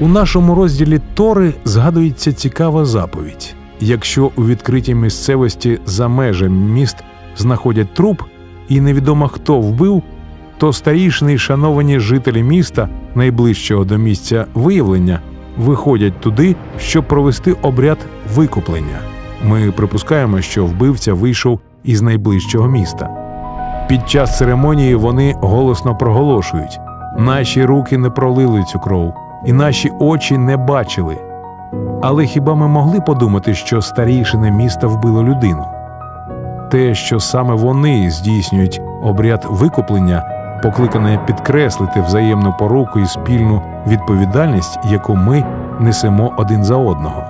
У нашому розділі Тори згадується цікава заповідь: якщо у відкритій місцевості за межами міст знаходять труп, і невідомо хто вбив, то старішини й шановані жителі міста, найближчого до місця виявлення, виходять туди, щоб провести обряд викуплення. Ми припускаємо, що вбивця вийшов із найближчого міста. Під час церемонії вони голосно проголошують: наші руки не пролили цю кров, і наші очі не бачили. Але хіба ми могли подумати, що старішини міста вбило людину? Те, що саме вони здійснюють обряд викуплення, покликане підкреслити взаємну поруку і спільну відповідальність, яку ми несемо один за одного.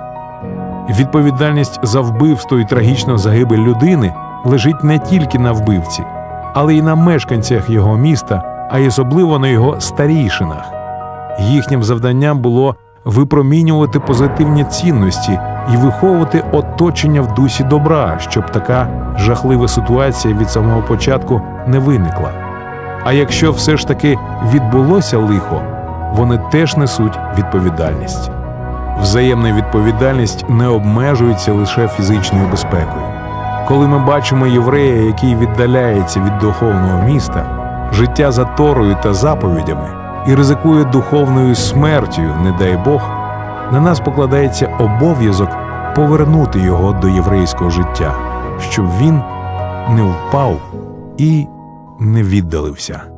Відповідальність за вбивство і трагічну загибель людини лежить не тільки на вбивці, але й на мешканцях його міста, а й особливо на його старійшинах. Їхнім завданням було випромінювати позитивні цінності і виховувати оточення в дусі добра, щоб така жахлива ситуація від самого початку не виникла. А якщо все ж таки відбулося лихо, вони теж несуть відповідальність. Взаємна відповідальність не обмежується лише фізичною безпекою. Коли ми бачимо єврея, який віддаляється від духовного міста, життя за Торою та заповідями і ризикує духовною смертю, не дай Бог, на нас покладається обов'язок повернути його до єврейського життя, щоб він не впав і не віддалився.